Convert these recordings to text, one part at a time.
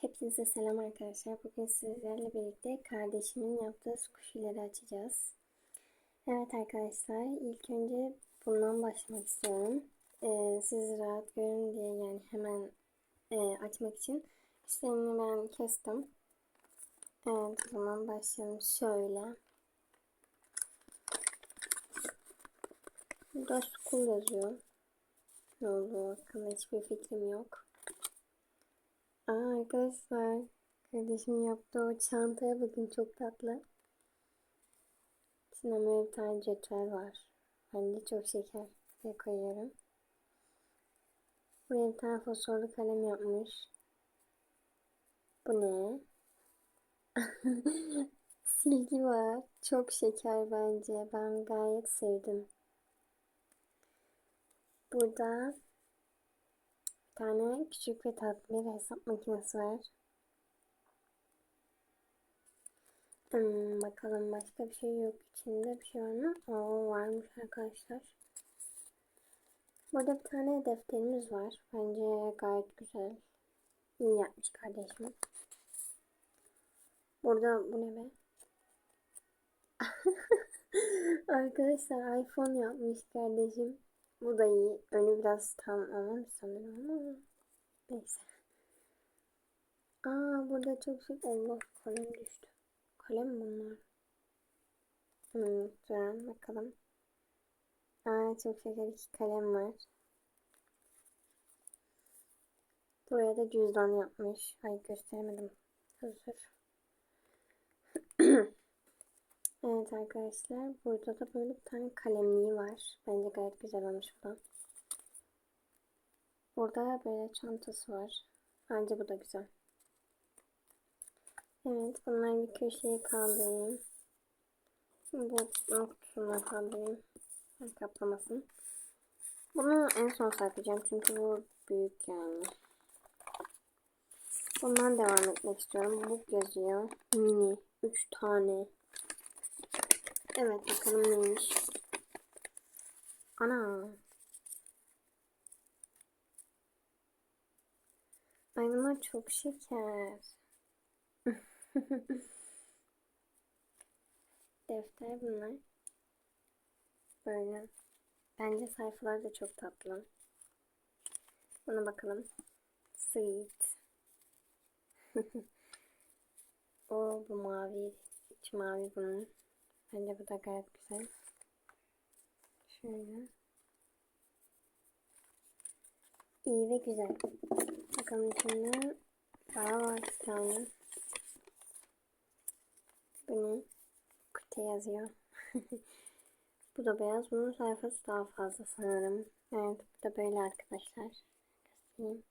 Hepinize selam arkadaşlar. Bugün sizlerle birlikte kardeşimin yaptığı squishy'leri açacağız. Evet arkadaşlar, ilk önce bundan başlamak istiyorum. Ee, siz rahat görün diye yani hemen e, açmak için üstlerini ben kestim. Evet, o zaman başlayalım. Şöyle. Burada school yazıyor. Ne olduğu hakkında hiçbir fikrim yok. Aa, arkadaşlar kardeşim yaptığı o çantaya bakın çok tatlı. İçinde böyle bir tane cetvel var. Bence çok şeker. Ve koyuyorum. Buraya bir tane fosforlu kalem yapmış. Bu ne? Silgi var. Çok şeker bence. Ben gayet sevdim. Burada tane küçük ve tatlı bir hesap makinesi var. Hmm, bakalım başka bir şey yok. İçinde bir şey var mı? Oo, varmış arkadaşlar. Burada bir tane defterimiz var. Bence gayet güzel. İyi yapmış kardeşim. Burada bu ne be? Arkadaşlar iPhone yapmış kardeşim. Bu da iyi. Önü biraz tam olmamış sanırım ama neyse. Aa burada çok şık. Allah kalem düştü. Kalem bunlar. Hmm, durun bakalım. Aa çok şeker iki kalem var. Buraya da cüzdan yapmış. Ay gösteremedim. Hazır. Evet arkadaşlar burada da böyle bir tane kalemliği var. Bence gayet güzel olmuş bu da. Burada böyle çantası var. Bence bu da güzel. Evet bunları bir köşeye kaldırayım. Bu kutusuna kaldırayım. Kaplamasın. Bunu en son saklayacağım çünkü bu büyük yani. Bundan devam etmek istiyorum. Bu yazıyor. Mini. 3 tane. Evet bakalım neymiş. Ana. Ay bunlar çok şeker. Defter bunlar. Böyle. Bence sayfalar da çok tatlı. Buna bakalım. Sweet. o bu mavi. İç mavi bunun. Bence bu da gayet güzel. Şöyle. İyi ve güzel. Bakalım içinde daha var bir tane. Bu ne? Kute yazıyor. bu da beyaz. Bunun sayfası daha fazla sanırım. Evet bu da böyle arkadaşlar. Göstereyim.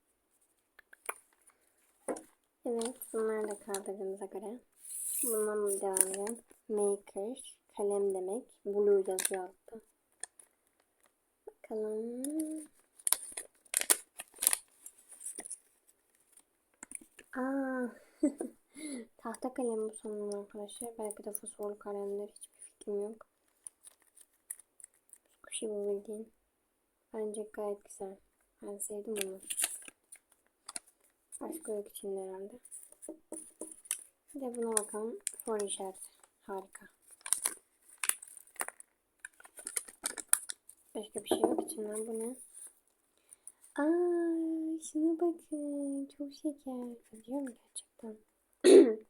Evet bunları da kaldırdığımıza göre. Bundan devam edelim. Maker. Kalem demek. Blue yazıyor altta. Bakalım. Aa. Tahta kalem bu sanırım arkadaşlar. Belki de fosforlu kalemler. Hiçbir fikrim yok. Squishy bu bildiğin. Bence gayet güzel. Ben sevdim onu. Başka yok içinde herhalde. De buna bakalım. For işareti. Harika. Başka bir şey yok içinden. Bu ne? Aa, şuna bakın. Çok şeker. Yazıyor mu gerçekten?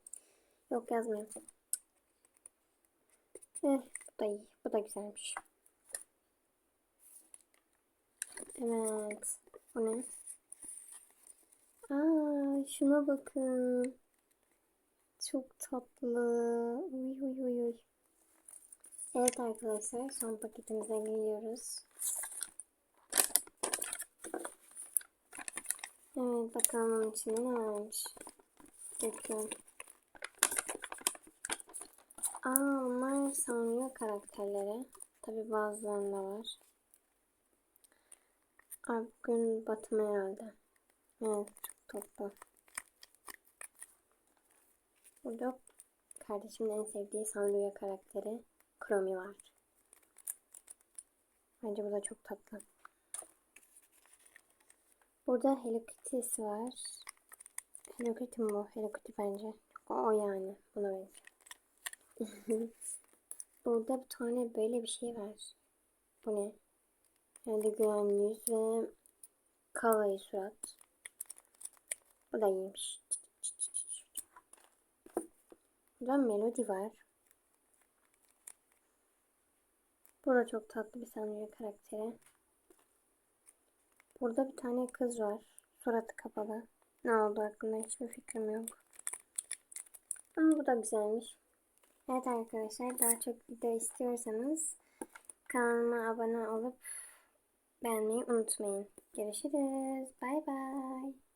yok yazmıyor. Eh, bu da iyi. Bu da güzelmiş. Evet. Bu ne? Aa, şuna bakın. Çok tatlı. Uy uy uy uy. Evet arkadaşlar son paketimize geliyoruz. Evet bakalım onun içinde ne varmış. Bakıyorum. Aa bunlar sanıyor karakterleri. Tabi bazılarında var. Abi bugün batım herhalde. Evet tatlı. Burada kardeşimin en sevdiği Sanruya karakteri Kromi var. Bence bu da çok tatlı. Burada Hello Kitty'si var. Hello Kitty mi bu? Hello Kitty bence. O, o yani. Buna benziyor. Burada bir tane böyle bir şey var. Bu ne? Yani gülen yüz ve kalayı surat. Bu da iyiymiş. Burada melodi var. Bu da çok tatlı bir sanıyor karakteri. Burada bir tane kız var. Suratı kapalı. Ne oldu hakkında hiçbir fikrim yok. Ama bu da güzelmiş. Evet arkadaşlar daha çok video istiyorsanız kanalıma abone olup beğenmeyi unutmayın. Görüşürüz. Bay bay.